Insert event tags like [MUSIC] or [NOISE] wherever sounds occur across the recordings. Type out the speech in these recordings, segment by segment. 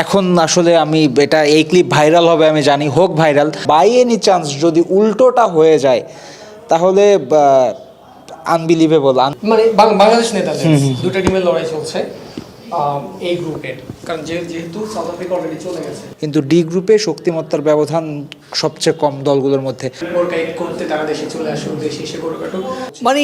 এখন আসলে আমি এটা এই ক্লিপ ভাইরাল হবে আমি জানি হোক ভাইরাল বাই এনি চান্স যদি উল্টোটা হয়ে যায় তাহলে আনবিলিভেবল মানে বাংলাদেশ নেদারল্যান্ডস দুটো টিমের লড়াই চলছে এই গ্রুপের কারণ যে- যেহেতু সাউথ আফ্রিকা অলরেডি চলে গেছে। কিন্তু ডি গ্রুপে শক্তিমত্তার ব্যবধান সবচেয়ে কম দলগুলোর মধ্যে। করতে তারা দেশে চলে আসুক দেশে এসে করে কাটুক। মানে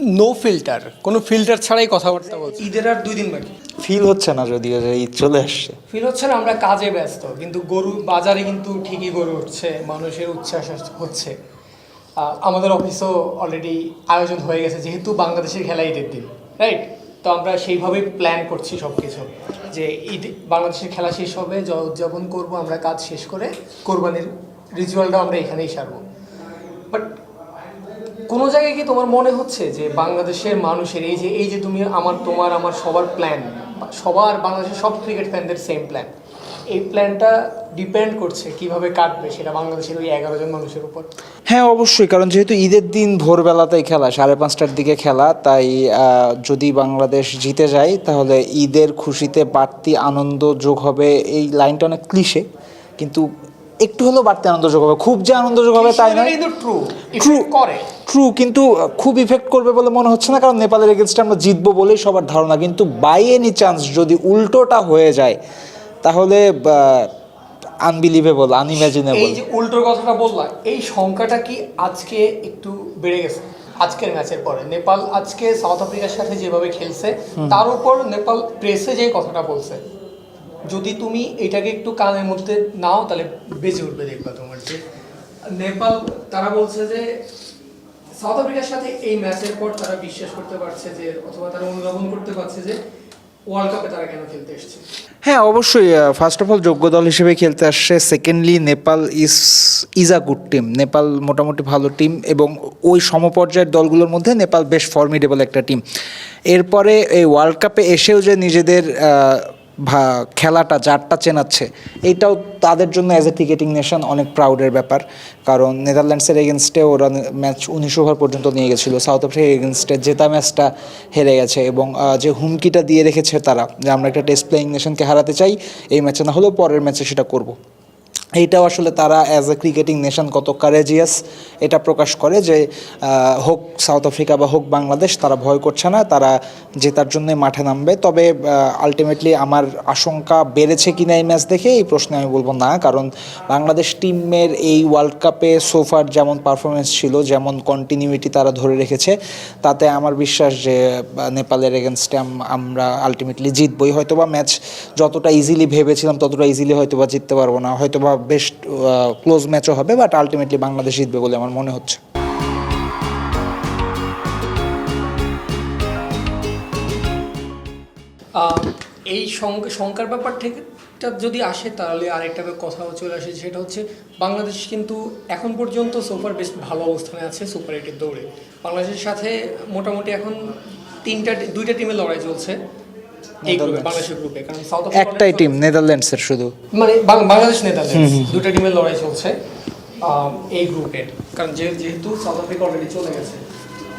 নো ফিল্টার কোনো ফিল্টার ছাড়াই কথাবার্তা বলছে। ঈদের আর দুই দিন বাকি। ফিল হচ্ছে না যদিও যে ঈদ চলে আসছে। ফিল হচ্ছে না আমরা কাজে ব্যস্ত। কিন্তু গরু বাজারে কিন্তু ঠিকই গরু উঠছে মানুষের উচ্ছ্বাস হচ্ছে। আমাদের অফিসও অলরেডি আয়োজন হয়ে গেছে যেহেতু বাংলাদেশের খেলা ঈদের দিন রাইট তো আমরা সেইভাবেই প্ল্যান করছি সব কিছু যে ঈদ বাংলাদেশের খেলা শেষ হবে য- উদযাপন করব আমরা কাজ শেষ করে কোরবানির রিচুয়ালটা আমরা এখানেই সারবো। বাট কোনো জায়গায় কি তোমার মনে হচ্ছে যে বাংলাদেশের মানুষের এই যে এই যে তুমি আমার, তোমার, আমার সবার প্ল্যান সবার বাংলাদেশের সব ক্রিকেট ফ্যানদের সেম প্ল্যান এই প্ল্যানটা ডিপেন্ড করছে কীভাবে কাটবে সেটা বাংলাদেশের ওই এগারো জন মানুষের উপর? হ্যাঁ অবশ্যই, কারণ যেহেতু ঈদের দিন ভোরবেলাতেই খেলা, সাড়ে পাঁচটার দিকে খেলা, তাই যদি বাংলাদেশ জিতে যায়, তাহলে ঈদের খুশিতে বাড়তি আনন্দ যোগ হবে, এই লাইনটা অনেক ক্লিশে কিন্তু একটু হলেও বাড়তি আনন্দ যোগ হবে। খুব যে আনন্দ যোগ হবে তাই নয়। কিন্তু ট্রু True. করে। ট্রু কিন্তু খুব ইফেক্ট করবে বলে মনে হচ্ছে না কারণ নেপালের এগেনস্টে আমরা জিতবো বলেই সবার ধারণা। কিন্তু বাই এনি চান্স যদি উল্টোটা হয়ে যায় তাহলে আনবিলিভেবল আনইমাজিনেবল এই যে উল্টোর কথাটা বললাম এই সংখ্যাটা কি আজকে একটু বেড়ে গেছে? আজকের ম্যাচের পরে। নেপাল আজকে সাউথ আফ্রিকার সাথে যেভাবে খেলছে তার উপর নেপাল প্রেসে যে কথাটা বলছে যদি তুমি এটাকে একটু কানের মধ্যে নাও, তাহলে বেজে উঠবে দেখবা তোমার যে নেপাল, তারা বলছে যে সাউথ আফ্রিকার সাথে এই ম্যাচের পর তারা বিশ্বাস করতে পারছে যে, অথবা তারা অনুধাবন করতে পারছে যে হ্যাঁ অবশ্যই ফার্স্ট অফ অল যোগ্য দল হিসেবে খেলতে আসছে secondly Nepal is is a good team Nepal মোটামুটি ভালো টিম এবং ওই সমপর্যায়ের দলগুলোর মধ্যে নেপাল বেশ ফর্মিডেবল একটা টিম এরপরে এই ওয়ার্ল্ড কাপে এসেও যে নিজেদের খেলাটা যারটা চেনাচ্ছে, এইটাও তাদের জন্য অ্যাজ এ ক্রিকেটিং নেশন অনেক প্রাউডের ব্যাপার। কারণ নেদারল্যান্ডসের এগেনস্টে ওরা ম্যাচ উনিশ ওভার পর্যন্ত নিয়ে গেছিল সাউথ আফ্রিকার এগেনস্টে জেতা ম্যাচটা হেরে গেছে এবং যে হুমকিটা দিয়ে রেখেছে তারা, যে আমরা একটা টেস্ট প্লেয়িং নেশনকে হারাতে চাই, এই ম্যাচে না হলেও পরের ম্যাচে সেটা করব। এইটাও আসলে তারা অ্যাজ এ ক্রিকেটিং নেশন কত কারেজিয়াস এটা প্রকাশ করে যে হোক সাউথ আফ্রিকা বা হোক বাংলাদেশ তারা ভয় করছে না, তারা জেতার জন্যই মাঠে নামবে। তবে আলটিমেটলি আমার আশঙ্কা বেড়েছে কি না এই ম্যাচ দেখে এই প্রশ্নে আমি বলব না, কারণ বাংলাদেশ টিমের এই ওয়ার্ল্ড কাপে সোফার যেমন পারফরমেন্স ছিল, যেমন কন্টিনিউইটি তারা ধরে রেখেছে, তাতে আমার বিশ্বাস যে নেপালের এগেনস্টে আমরা আলটিমেটলি জিতবই। হয়তো বা ম্যাচ যতটা ইজিলি ভেবেছিলাম, ততটা ইজিলি হয়তোবা জিততে পারব না হয়তো বা বেশ ক্লোজ ম্যাচও হবে বাট আলটিমেটলি বাংলাদেশ জিতবে বলে আমার মনে হচ্ছে। এই সংখ্যার ব্যাপার থেকে যদি আসে, তাহলে আরেকটা কথাও চলে আসে, সেটা হচ্ছে বাংলাদেশ কিন্তু এখন পর্যন্ত সুপার বেশ ভালো অবস্থানে আছে সুপার এইটের দৌড়ে। বাংলাদেশের সাথে মোটামুটি এখন তিনটা, দুইটা টিমের লড়াই চলছে। একটাই টিম নেদারল্যান্ডসের শুধু। মানে বাংলাদেশ নেদারল্যান্ডস দুটো টিমের লড়াই চলছে এই গ্রুপের কারণ যেহেতু সাউথ আফ্রিকা অলরেডি চলে গেছে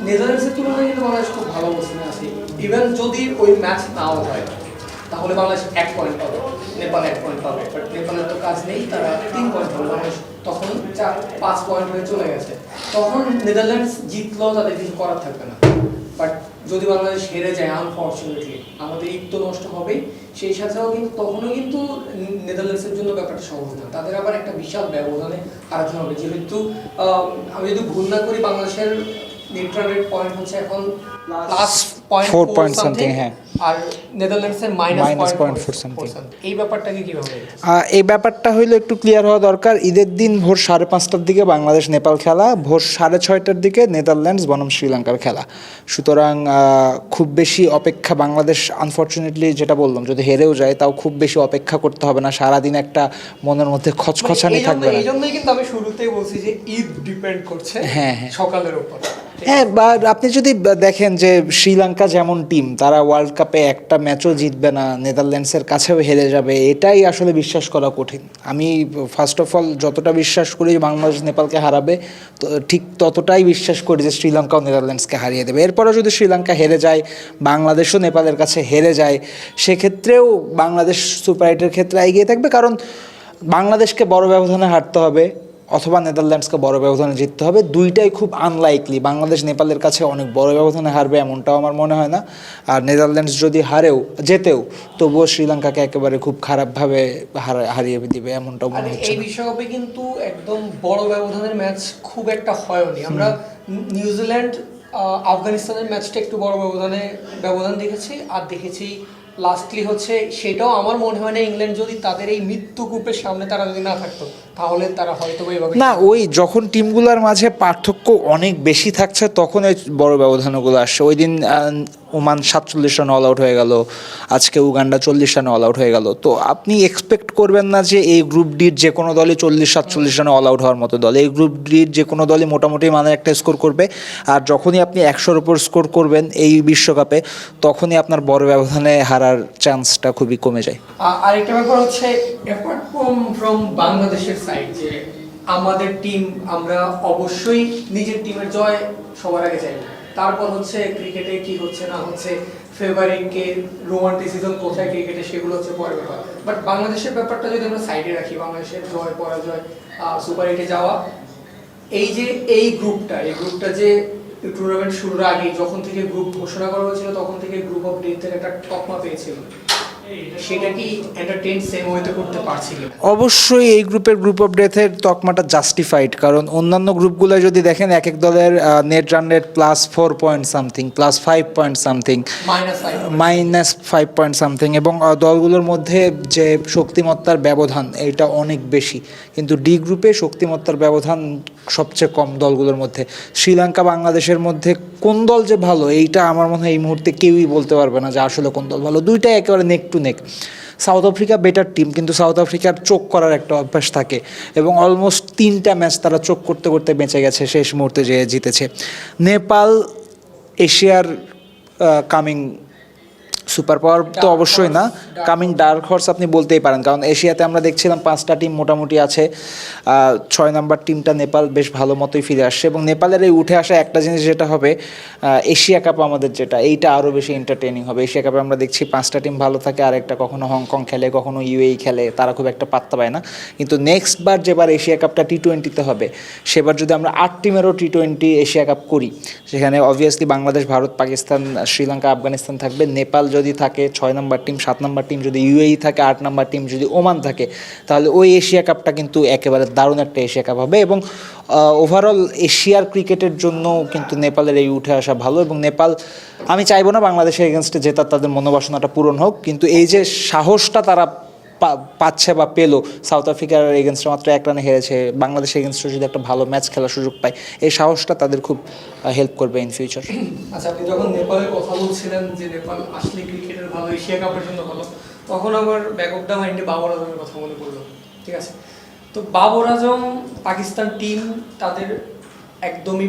নেদারল্যান্ডসের তুলনায় কিন্তু বাংলাদেশ খুব ভালো অবস্থানে আছে। ইভেন যদি ওই ম্যাচ নাও হয় তাহলে বাংলাদেশ এক পয়েন্ট পাবে নেপাল এক পয়েন্ট পাবে। বাট নেপালের তো কাজ নেই তারা তিন পয়েন্ট পাবে। বাংলাদেশ তখন চার পাঁচ পয়েন্ট হয়ে চলে গেছে। তখন নেদারল্যান্ডস জিতলেও তাদের কিছু করার থাকবে না। যদি বাংলাদেশ হেরে যায় আনফর্চুনেটলি আমাদের ঈদ তো নষ্ট হবে সেই সাথেও কিন্তু তখনও কিন্তু নেদারল্যান্ডসের জন্য ব্যাপারটা সহজ না। তাদের আবার একটা বিশাল ব্যবধানে হারাতে হবে যেহেতু আহ, আমি যদি ভুল না করি বাংলাদেশের নিউট্রাল রেট পয়েন্ট হচ্ছে এখন plus point four point something হ্যাঁ। আর নেদারল্যান্ডসের মাইনাস পয়েন্ট ফোর four এই ব্যাপারটাকে কীভাবে এই ব্যাপারটা হইল একটু ক্লিয়ার হওয়া দরকার। ঈদের দিন ভোর সাড়ে পাঁচটার দিকে বাংলাদেশ নেপাল খেলা ভোর সাড়ে ছয়টার দিকে নেদারল্যান্ডস বনাম শ্রীলঙ্কার খেলা। সুতরাং খুব বেশি অপেক্ষা বাংলাদেশ আনফর্চুনেটলি যেটা বললাম যদি হেরেও যায় তাও খুব বেশি অপেক্ষা করতে হবে না। সারাদিন একটা মনের মধ্যে খচখচানি থাকবে না। এই জন্যই কিন্তু আমি শুরুতেই বলছি যে ঈদ ডিপেন্ড করছে হ্যাঁ, হ্যাঁ। সকালের উপর। হ্যাঁ বা আপনি যদি দেখেন যে শ্রীলঙ্কা যেমন টিম তারা ওয়ার্ল্ড কাপে একটা ম্যাচও জিতবে না নেদারল্যান্ডসের কাছেও হেরে যাবে এটাই আসলে বিশ্বাস করা কঠিন। আমি ফার্স্ট অফ অল যতটা বিশ্বাস করি যে বাংলাদেশ নেপালকে হারাবে তো ঠিক ততটাই বিশ্বাস করি যে শ্রীলঙ্কাও নেদারল্যান্ডসকে হারিয়ে দেবে। এরপরেও যদি শ্রীলঙ্কা হেরে যায় বাংলাদেশও নেপালের কাছে হেরে যায় সেক্ষেত্রেও বাংলাদেশ সুপার এইটের ক্ষেত্রে এগিয়ে থাকবে কারণ বাংলাদেশকে বড় ব্যবধানে হারতে হবে। অথবা নেদারল্যান্ডসকে বড় ব্যবধানে জিততে হবে দুইটাই খুব আনলাইকলি বাংলাদেশ নেপালের কাছে অনেক বড় ব্যবধানে হারবে এমনটাও আমার মনে হয় না। আর নেদারল্যান্ডস যদি হারেও যেতেও তবুও শ্রীলঙ্কাকে একেবারে খুব খারাপভাবে হারা- হারিয়ে দিবে এমনটাও মনে হচ্ছে এই বিশ্বকাপে কিন্তু একদম বড় ব্যবধানের ম্যাচ খুব একটা হয়নি। আমরা নিউজিল্যান্ড আফগানিস্তানের ম্যাচটা একটু বড় ব্যবধানে ব্যবধান দেখেছি আর দেখেছি লাস্টলি হচ্ছে, সেটাও আমার মনে হয় না ইংল্যান্ড যদি তাদের এই মৃত্যু গ্রুপের সামনে তারা যদি না থাকতো, তাহলে তারা হয়তো না, ওই যখন টিমগুলোর মাঝে পার্থক্য অনেক বেশি থাকছে, তখন এই বড় ব্যবধানগুলো আসছে। ওই দিন ওমান সাতচল্লিশ রান অল আউট হয়ে গেল, আজকে উগান্ডা চল্লিশ রানে অল আউট হয়ে গেল। তো আপনি এক্সপেক্ট করবেন না যে এই গ্রুপ ডির যে কোনো দলই চল্লিশ সাতচল্লিশ রানে অল আউট হওয়ার মতো দল। এই গ্রুপ ডির যে কোনো দলই মোটামুটি মানের একটা স্কোর করবে। আর যখনই আপনি একশোর উপর স্কোর করবেন এই বিশ্বকাপে, তখনই আপনার বড় ব্যবধানে হারার চান্সটা খুবই কমে যায়। আরেকটা ব্যাপার হচ্ছে অ্যাপার্ট ফ্রম বাংলাদেশের সাইড যে আমাদের টিম আমরা অবশ্যই নিজের টিমের জয় সবার আগে চাই। তারপর হচ্ছে ক্রিকেটে কি হচ্ছে, না হচ্ছে ফেভারিটকে রোমান্টিসিজম কোথায় ক্রিকেটে সেগুলো হচ্ছে পরের ব্যাপার। বাট বাংলাদেশের ব্যাপারটা যদি আমরা সাইডে রাখি, বাংলাদেশের জয়, পরাজয় সুপার এইটে যাওয়া, এই যে এই গ্রুপটা এই গ্রুপটা যে টুর্নামেন্ট শুরুর আগে যখন থেকে গ্রুপ ঘোষণা করা হয়েছিল, তখন থেকে গ্রুপ অফ ডেথের একটা টকমা পেয়েছিল সেটা কি এন্টারটেইন সেম ওয়েতে করতে পারছি অবশ্যই এই গ্রুপের গ্রুপ অফ ডেথের তকমাটা জাস্টিফাইড কারণ অন্যান্য গ্রুপগুলো যদি দেখেন এক এক দলের net run rate plus four point something plus five point something minus five point something এবং দলগুলোর মধ্যে যে শক্তিমত্তার ব্যবধান এটা অনেক বেশি। কিন্তু ডি গ্রুপে শক্তিমত্তার ব্যবধান সবচেয়ে কম দলগুলোর মধ্যে। শ্রীলঙ্কা, বাংলাদেশের মধ্যে কোন দল যে ভালো, এইটা আমার মনে হয় এই মুহূর্তে কেউই বলতে পারবে না যে আসলে কোন দল ভালো। দুইটাই একেবারে neck to neck South Africa better team কিন্তু সাউথ আফ্রিকার চোখ করার একটা অভ্যাস থাকে এবং অলমোস্ট তিনটা ম্যাচ তারা চোখ করতে করতে বেঁচে গেছে, শেষ মুহূর্তে যে জিতেছে। নেপাল, এশিয়ার কামিং সুপার পাওয়ার তো অবশ্যই না। কামিং ডার্ক হর্স আপনি বলতেই পারেন। কারণ এশিয়াতে আমরা দেখছিলাম পাঁচটা টিম মোটামুটি আছে। ছয় নাম্বার টিমটা নেপাল বেশ ভালো মতোই ফিরে আসছে এবং নেপালের এই উঠে আসা একটা জিনিস যেটা হবে এশিয়া কাপ আমাদের যেটা এইটা আরও বেশি এন্টারটেনিং হবে। এশিয়া কাপে আমরা দেখছি পাঁচটা টিম ভালো থাকে আর একটা কখনো হংকং খেলে কখনো ইউএই খেলে তারা খুব একটা পাত্তা পায় না। কিন্তু নেক্সট বার যেবার এশিয়া কাপটা টি টোয়েন্টিতে হবে সেবার যদি আমরা আট টিমেরও টি টোয়েন্টি এশিয়া কাপ করি সেখানে অবভিয়াসলি বাংলাদেশ ভারত পাকিস্তান শ্রীলঙ্কা আফগানিস্তান থাকবে নেপাল যদি থাকে, ছয় নম্বর টিম সাত নম্বর টিম যদি ইউএই থাকে, আট নম্বর টিম যদি ওমান থাকে, তাহলে ওই এশিয়া কাপটা কিন্তু একেবারে দারুণ একটা এশিয়া কাপ হবে এবং ওভারঅল এশিয়ার ক্রিকেটের জন্য কিন্তু নেপালের এই উঠে আসা ভালো এবং নেপাল, আমি চাইব না বাংলাদেশের এগেনস্টে জেতার তাদের মনোবাসনাটা পূরণ হোক, কিন্তু এই যে সাহসটা তারা পাচ্ছে বা পেল সাউথ আফ্রিকার এগেনস্টে মাত্র এক রানে হেরেছে। বাংলাদেশ এগেনস্টে যদি একটা ভালো ম্যাচ খেলার সুযোগ পায়, এই সাহসটা তাদের খুব হেল্প করবে ইন ফিউচার [CLEARS THROAT] আচ্ছা আপনি যখন নেপালের কথা বলছিলেন যে নেপাল আসলে ক্রিকেটের ভালো, এশিয়া কাপের জন্য ভালো তখন আমার ব্যাক অফ দ্য মাইন্ডে বাবর আজমের কথা মনে পড়ল, ঠিক আছে? তো বাবর আজম, পাকিস্তান টিম তাদের একদমই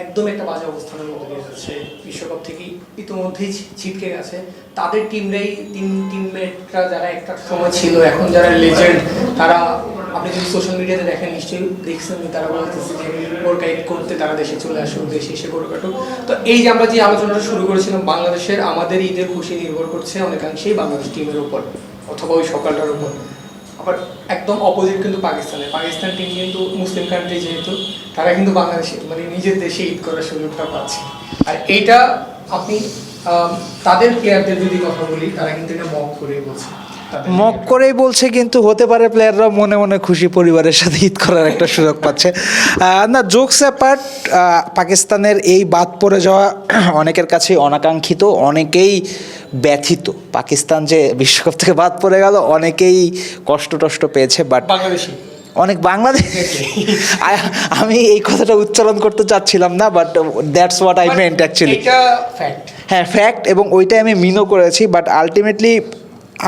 একদম একটা বাজে অবস্থানের মধ্যে দিয়ে যাচ্ছে। বিশ্বকাপ থেকেই ইতিমধ্যেই ছিটকে গেছে। তাদের টিমরাই তিন টিমমেটরা যারা একটা সময় ছিল, এখন যারা লেজেন্ড তারা আপনি যদি সোশ্যাল মিডিয়াতে দেখেন, নিশ্চয়ই দেখছেন তারা বলতেছে যে ওয়ার্কআউট করতে তারা দেশে চলে আসুক, দেশে এসে করে কাটুক। তো এই যে আমরা যে আলোচনাটা শুরু করেছিলাম, বাংলাদেশের আমাদের ঈদের খুশি নির্ভর করছে অনেকাংশেই বাংলাদেশ টিমের উপর অথবা ওই সকালটার উপর। আবার একদম অপোজিট কিন্তু পাকিস্তানে পাকিস্তান টিম কিন্তু মুসলিম কান্ট্রি যেহেতু, তারা কিন্তু বাংলাদেশে মানে নিজের দেশে ঈদ করার সুযোগটা পাচ্ছে। আর এইটা আপনি তাদের প্লেয়ারদের যদি কথা বলি, তারা কিন্তু এটা মক করে বলছে। মক করেই বলছে কিন্তু হতে পারে প্লেয়াররা মনে মনে খুশি পরিবারের সাথে ঈদ করার একটা সুযোগ পাচ্ছে। না জোকস অ্যাপার্ট পাকিস্তানের এই বাদ পড়ে যাওয়া অনেকের কাছেই অনাকাঙ্ক্ষিত অনেকেই ব্যথিত। পাকিস্তান যে বিশ্বকাপ থেকে বাদ পড়ে গেল অনেকেই কষ্ট টষ্ট পেয়েছে বাট বাংলাদেশি। অনেক বাংলাদেশ। আমি এই কথাটা উচ্চারণ করতে চাচ্ছিলাম না but that's what I meant actually হ্যাঁ ফ্যাক্ট এবং ওইটাই আমি মিনও করেছি বাট আলটিমেটলি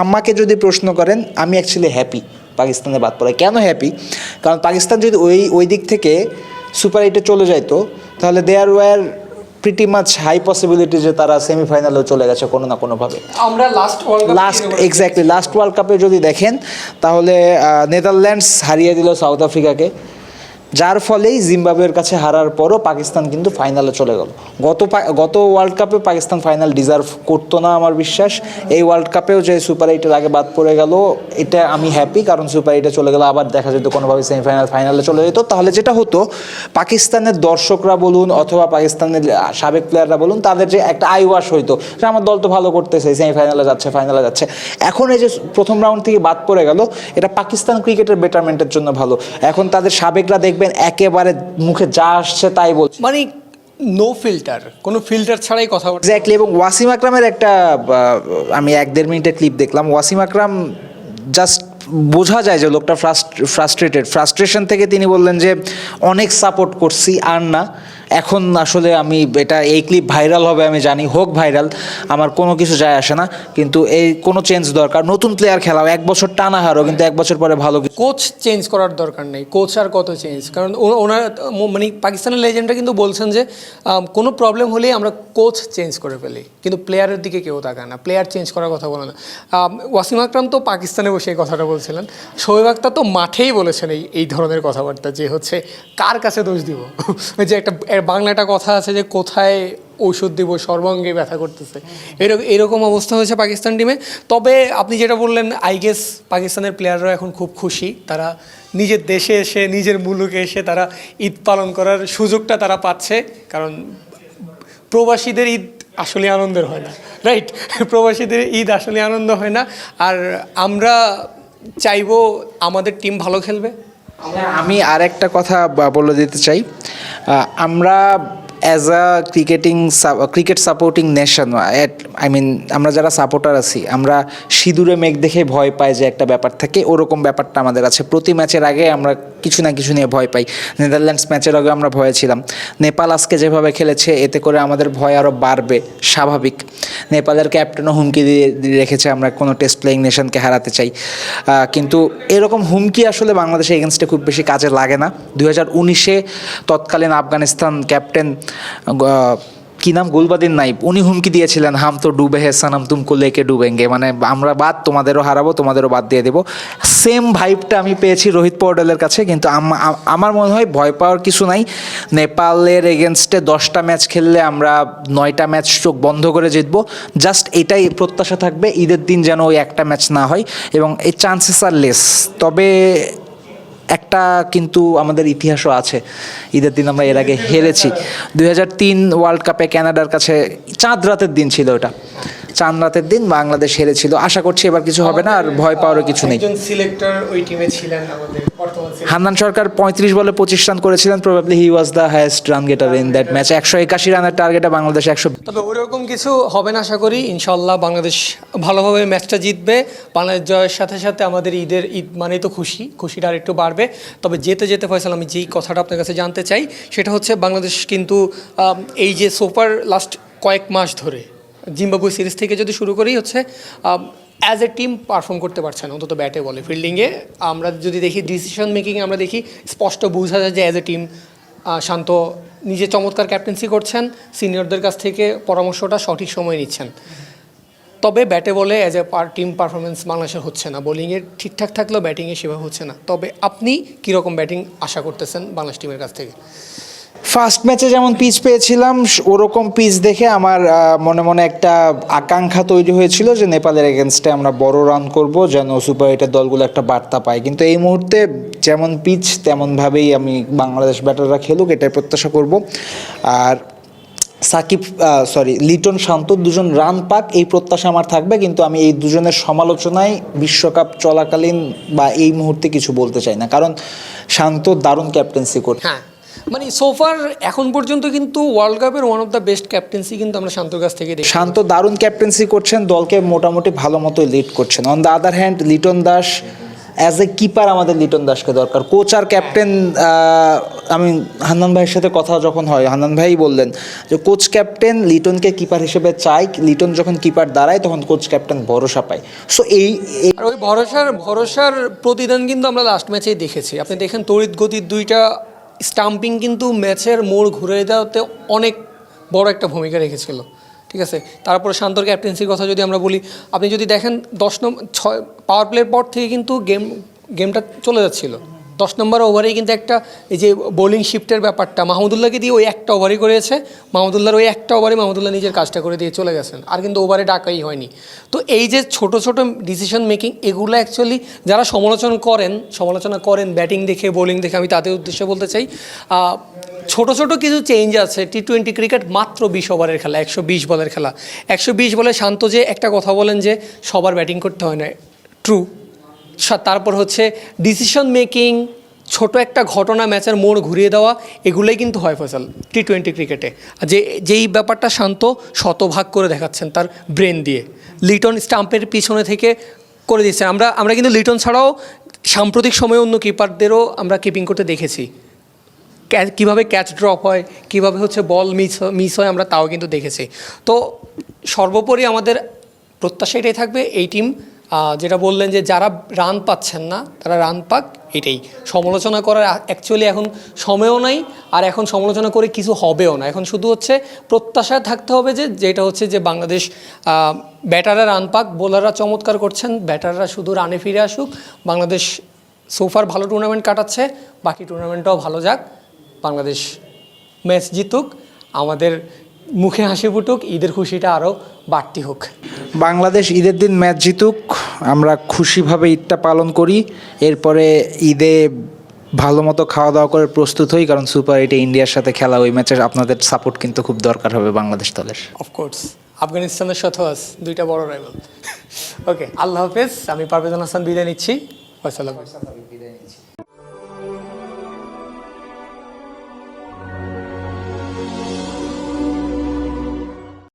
আমাকে যদি প্রশ্ন করেন আমি অ্যাকচুয়ালি হ্যাপি পাকিস্তানে বাদ পড়ে কেন হ্যাপি কারণ পাকিস্তান যদি ওই ওই দিক থেকে সুপার এইটে চলে যাইতো তাহলে there were pretty much high possibility যে তারা সেমিফাইনালেও চলে গেছে কোনো না কোনোভাবে। আমরা last last exactly last world কাপে যদি দেখেন তাহলে নেদারল্যান্ডস হারিয়ে দিল সাউথ আফ্রিকাকে যার ফলেই জিম্বাবুয়ের কাছে হারার পরও পাকিস্তান কিন্তু ফাইনালে চলে গেল। গত গত ওয়ার্ল্ড কাপে পাকিস্তান ফাইনাল ডিজার্ভ করতো না আমার বিশ্বাস। এই ওয়ার্ল্ড কাপেও যে সুপার এইটের আগে বাদ পড়ে গেল, এটা আমি হ্যাপি কারণ সুপার এইটে চলে গেল আবার দেখা যেত কোনোভাবে সেমিফাইনাল ফাইনালে চলে যেত। তাহলে যেটা হতো, পাকিস্তানের দর্শকরা বলুন অথবা পাকিস্তানের সাবেক প্লেয়াররা বলুন, তাদের যে একটা আইওয়াশ হইতো যে আমার দল তো ভালো করতেছে সেমিফাইনালে যাচ্ছে ফাইনালে যাচ্ছে। এখন এই যে প্রথম রাউন্ড থেকে বাদ পড়ে গেল, এটা পাকিস্তান ক্রিকেটের বেটারমেন্টের জন্য ভালো। এখন তাদের সাবেকরা দেখবেন একেবারে মুখে যা আসছে তাই বলছে মানে নো ফিল্টার কোনো ফিল্টার ছাড়াই কথা বলছে এক্স্যাক্টলি এবং ওয়াসিম আকরামের একটা আমি এক দেড় মিনিটের ক্লিপ দেখলাম। ওয়াসিম আকরাম জাস্ট বোঝা যায় যে লোকটা ফ্রাস্ট্রেটেড ফ্রাস্ট্রেশন থেকে তিনি বললেন যে অনেক সাপোর্ট করছি আর না। এখন আসলে আমি এটা এই ক্লিপ ভাইরাল হবে, আমি জানি, হোক ভাইরাল আমার কোনো কিছু যায় আসে না, কিন্তু এই কোনো চেঞ্জ দরকার। নতুন প্লেয়ার খেলাও, এক বছর টানা হারো কিন্তু এক বছর পরে ভালো কোচ চেঞ্জ করার দরকার নেই কোচ আর কত চেঞ্জ কারণ ওনার মানে পাকিস্তানের লেজেন্ডরা কিন্তু বলছেন যে কোনো প্রবলেম হলেই আমরা কোচ চেঞ্জ করে ফেলি। কিন্তু প্লেয়ারের দিকে কেউ তাকায় না প্লেয়ার চেঞ্জ করার কথা বলে না। ওয়াসিম আকরাম তো পাকিস্তানে বসে এই কথাটা বলছিলেন। শোয়েব আক্তার তো মাঠেই বলেছেন এই এই ধরনের কথাবার্তা যে হচ্ছে, কার কাছে দোষ দিব? [LAUGHS] যে একটা এর বাংলা একটা কথা আছে যে কোথায় ঔষধ দিব, সর্বাঙ্গে ব্যথা করতেছে। এরকম এরকম অবস্থা হয়েছে পাকিস্তান টিমে তবে আপনি যেটা বললেন আই গেস পাকিস্তানের প্লেয়াররা এখন খুব খুশি। তারা নিজের দেশে এসে, নিজের মুলুকে এসে তারা ঈদ পালন করার সুযোগটা তারা পাচ্ছে। কারণ প্রবাসীদের ঈদ আসলে আনন্দের হয় না। রাইট প্রবাসীদের ঈদ আসলে আনন্দ হয় না। আর আমরা চাইব আমাদের টিম ভালো খেলবে। আমি আর একটা কথা বলে দিতে চাই। আমরা as a cricketing cricket supporting nation I mean আমরা যারা সাপোর্টার আছি, আমরা সিঁদুরে মেঘ দেখে ভয় পাই যে একটা ব্যাপার থাকে, ওরকম ব্যাপারটা আমাদের আছে। প্রতি ম্যাচের আগে আমরা কিছু না কিছু নিয়ে ভয় পাই। নেদারল্যান্ডস ম্যাচের আগে আমরা ভয়ে ছিলাম। নেপাল আজকে যেভাবে খেলেছে, এতে করে আমাদের ভয় আরও বাড়বে, স্বাভাবিক। নেপালের ক্যাপ্টেনও হুমকি দিয়ে রেখেছে, আমরা কোনো টেস্ট প্লেয়িং নেশনকে হারাতে চাই। কিন্তু এরকম হুমকি আসলে বাংলাদেশের এগেনস্টে খুব বেশি কাজে লাগে না। দু হাজার উনিশে তৎকালীন আফগানিস্তান ক্যাপ্টেন কি নাম? গুলবাদিন নাইব। উনি হুমকি দিয়েছিলেন, হাম তো ডুবে হে, সানাম তুমকো লেকে ডুবেঙ্গে। মানে আমরা বাদ, তোমাদেরও হারাবো, তোমাদেরও বাদ দিয়ে দেবো। সেম ভাইবটা আমি পেয়েছি রোহিত পৌডেলের কাছে, কিন্তু আমার মনে হয় ভয় পাওয়ার কিছু নাই। নেপালের এগেনস্টে দশটা ম্যাচ খেললে আমরা নয়টা ম্যাচ চোখ বন্ধ করে জিতবো। জাস্ট এটাই প্রত্যাশা থাকবে, ঈদের দিন যেন ওই একটা ম্যাচ না হয়, এবং এই চান্সেস আর লেস তবে একটা কিন্তু আমাদের ইতিহাসও আছে। ঈদের দিন আমরা এর আগে হেরেছি। দুই হাজার তিন ওয়ার্ল্ড কাপে কানাডার কাছে চাঁদ রাতের দিন ছিল ওটা। চাঁদ রাতের দিন বাংলাদেশ হেরেছিল। আশা করছি এবার কিছু হবে না আর ভয় পাওয়ারও কিছু নেই। একজন সিলেক্টর ওই টিমে ছিলেন আমাদের হান্নান সরকার পঁয়ত্রিশ বলে পঁচিশ রান করেছিলেন probably he was the highest run getter in that match একশো একাশি রানের টার্গেটে বাংলাদেশ একশো তবে ওইরকম কিছু হবে না আশা করি। ইনশাল্লাহ বাংলাদেশ ভালোভাবে ম্যাচটা জিতবে। বাংলাদেশ জয়ের সাথে সাথে আমাদের ঈদের ঈদ মানেই তো খুশি। খুশিটা আর একটু বাড়বে। তবে যেতে যেতে ফয়সাল আমি যেই কথাটা আপনার কাছে জানতে চাই সেটা হচ্ছে বাংলাদেশ কিন্তু এই যে সোপার লাস্ট কয়েক মাস ধরে জিম্বাবুয়ে সিরিজ থেকে যদি শুরু করি হচ্ছে অ্যাজ এ টিম পারফর্ম করতে পারছে না, অন্তত ব্যাটে বলে। ফিল্ডিংয়ে আমরা যদি দেখি ডিসিশন মেকিংয়ে আমরা দেখি, স্পষ্ট বোঝা যায় যে অ্যাজ এ টিম শান্ত, নিজে চমৎকার ক্যাপ্টেন্সি করছেন সিনিয়রদের কাছ থেকে পরামর্শটা সঠিক সময় নিচ্ছেন। তবে ব্যাটে বলে অ্যাজ এ টিম পারফরমেন্স বাংলাদেশের হচ্ছে না বোলিংয়ে ঠিকঠাক থাকলেও ব্যাটিংয়ে সেভাবে হচ্ছে না। তবে আপনি কীরকম ব্যাটিং আশা করতেছেন বাংলাদেশ টিমের কাছ থেকে? ফার্স্ট ম্যাচে যেমন পিচ পেয়েছিলাম, ওরকম পিচ দেখে আমার মনে মনে একটা আকাঙ্ক্ষা তৈরি হয়েছিল যে নেপালের এগেনস্টে আমরা বড় রান করব, যেন সুপার এইটের দলগুলো একটা বার্তা পায়। কিন্তু এই মুহূর্তে যেমন পিচ তেমনভাবেই আমি বাংলাদেশ ব্যাটাররা খেলুক, এটাই প্রত্যাশা করব। আর সাকিব সরি লিটন শান্ত দুজন রান পাক, এই প্রত্যাশা আমার থাকবে, কিন্তু আমি এই দুজনের সমালোচনায় বিশ্বকাপ চলাকালীন বা এই মুহূর্তে কিছু বলতে চাই না। কারণ শান্ত দারুণ ক্যাপ্টেন্সি করে হ্যাঁ। মানে সোফার এখন পর্যন্ত কিন্তু ওয়ার্ল্ড কাপের one of the best captaincy কিন্তু আমরা শান্তর কাছ থেকে দেখি শান্ত দারুণ ক্যাপ্টেন্সি করছেন দলকে মোটামুটি ভালো মতোই লিড করছেন। On the other hand Liton Das as a keeper আমাদের লিটন দাসকে দরকার। কোচ আর ক্যাপ্টেন আমি হান্নান ভাইয়ের সাথে কথা যখন হয় হান্নান ভাই বললেন যে কোচ ক্যাপ্টেন লিটনকে কিপার হিসেবে চাই। লিটন যখন কিপার দাঁড়ায় তখন কোচ ক্যাপ্টেন ভরসা পায়। সো এই এই ওই ভরসার ভরসার প্রতিদান কিন্তু আমরা লাস্ট ম্যাচেই দেখেছি। আপনি দেখেন তড়িৎ গতির দুইটা স্টাম্পিং কিন্তু ম্যাচের মোড় ঘুরে দেওয়াতে অনেক বড় একটা ভূমিকা রেখেছিল। ঠিক আছে? তারপরে শান্তর ক্যাপ্টেন্সির কথা যদি আমরা বলি, আপনি যদি দেখেন দশ নম্বর ছয় পাওয়ার প্লের পর থেকে কিন্তু গেম গেমটা চলে যাচ্ছিল। দশ নম্বর ওভারেই কিন্তু একটা এই যে বোলিং শিফটের ব্যাপারটা মাহমুদুল্লাহকে দিয়ে ওই একটা ওভারই করেছে। মাহমুদুল্লাহর ওই একটা ওভারে মাহমুদুল্লাহ নিজের কাজটা করে দিয়ে চলে গেছেন। আর কিন্তু ওভারে ডাকাই হয়নি। তো এই যে ছোট ছোট ডিসিশন মেকিং এগুলো অ্যাকচুয়ালি যারা সমালোচনা করেন সমালোচনা করেন ব্যাটিং দেখে বোলিং দেখে, আমি তাদের উদ্দেশ্যে বলতে চাই ছোট ছোট কিছু চেঞ্জ আছে। টি টোয়েন্টি ক্রিকেট মাত্র বিশ ওভারের খেলা, একশো বিশ বলের খেলা। একশো বিশ বলে শান্ত যে একটা কথা বলেন যে, সবার ব্যাটিং করতে হয় না। ট্রু তারপর হচ্ছে ডিসিশন মেকিং ছোট একটা ঘটনা ম্যাচের মোড় ঘুরিয়ে দেওয়া, এগুলোই কিন্তু হয় ফসল টি টোয়েন্টি ক্রিকেটে যে, যেই ব্যাপারটা শান্ত, শতভাগ করে দেখাচ্ছেন তার ব্রেন দিয়ে। লিটন স্টাম্পের পিছনে থেকে করে দিচ্ছেন। আমরা আমরা কিন্তু লিটন ছাড়াও সাম্প্রতিক সময়ে অন্য কিপারদেরও আমরা কিপিং করতে দেখেছি। কীভাবে ক্যাচ ড্রপ হয়, কীভাবে হচ্ছে বল মিস মিস হয়, আমরা তাও কিন্তু দেখেছি। তো সর্বোপরি আমাদের প্রত্যাশা এটাই থাকবে, এই টিম যেটা বললেন যে যারা রান পাচ্ছেন না, তারা রান পাক, এটাই। সমালোচনা করার অ্যাকচুয়ালি এখন সময়ও নাই, আর এখন সমালোচনা করে কিছু হবেও না। এখন শুধু হচ্ছে প্রত্যাশা থাকতে হবে যে, যেটা হচ্ছে যে বাংলাদেশ ব্যাটাররা রান পাক, বোলাররা চমৎকার করছেন, ব্যাটাররা শুধু রানে ফিরে আসুক। বাংলাদেশ সোফার ভালো টুর্নামেন্ট কাটাচ্ছে, বাকি টুর্নামেন্টটাও ভালো যাক। বাংলাদেশ ম্যাচ জিতুক, আমাদের মুখে হাসি ফুটুক, ঈদের খুশিটা আরও বাড়তি হোক। বাংলাদেশ ঈদের দিন ম্যাচ জিতুক। আমরা খুশিভাবে ঈদটা পালন করি। এরপরে ঈদে ভালো মতো খাওয়া দাওয়া করে প্রস্তুত হই, কারণ সুপার এইটে ইন্ডিয়ার সাথে খেলা ওই ম্যাচের আপনাদের সাপোর্ট কিন্তু খুব দরকার হবে বাংলাদেশ দলের। অফকোর্স আফগানিস্তানের সাথেও দুইটা বড় রাইভাল ওকে [LAUGHS] আল্লাহ হাফেজ, আমি পারভেজ হাসান বিদায় নিচ্ছি। ফয়সাল।